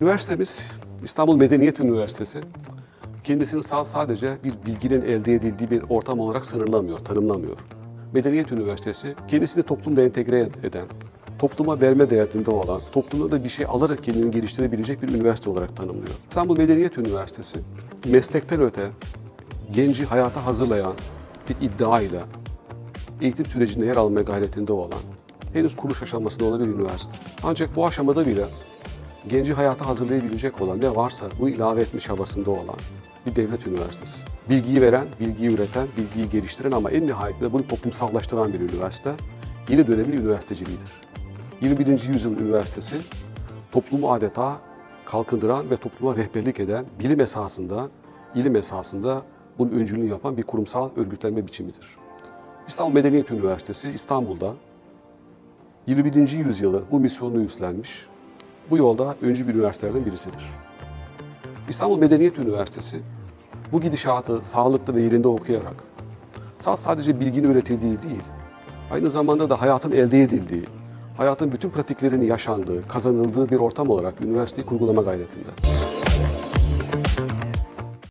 Üniversitemiz İstanbul Medeniyet Üniversitesi kendisini sa- sadece bir bilginin elde edildiği bir ortam olarak sınırlamıyor, tanımlamıyor. Medeniyet Üniversitesi kendisini toplumda entegre eden, topluma verme derdinde olan, toplumda da bir şey alarak kendini geliştirebilecek bir üniversite olarak tanımlıyor. İstanbul Medeniyet Üniversitesi meslekten öte genci hayata hazırlayan bir iddiayla eğitim sürecinde yer almaya gayretinde olan, henüz kuruluş aşamasında olan bir üniversite. Ancak bu aşamada bile genci hayata hazırlayabilecek olan ve varsa bu ilave etme çabasında olan bir devlet üniversitesi. Bilgiyi veren, bilgiyi üreten, bilgiyi geliştiren ama en nihayetinde bunu toplumsallaştıran bir üniversite. Yeni dönemin üniversiteciliğidir. 21. yüzyıl üniversitesi toplumu adeta kalkındıran ve topluma rehberlik eden bilim esasında, ilim esasında bunun öncülüğünü yapan bir kurumsal örgütlenme biçimidir. İstanbul Medeniyet Üniversitesi İstanbul'da 21. yüzyılın bu misyonunu üstlenmiş, bu yolda öncü bir üniversitelerden birisidir. İstanbul Medeniyet Üniversitesi bu gidişatı sağlıklı ve yerinde okuyarak sa- sadece bilginin üretildiği değil, aynı zamanda da hayatın elde edildiği, hayatın bütün pratiklerini yaşandığı, kazanıldığı bir ortam olarak üniversiteyi kurgulama gayretinde.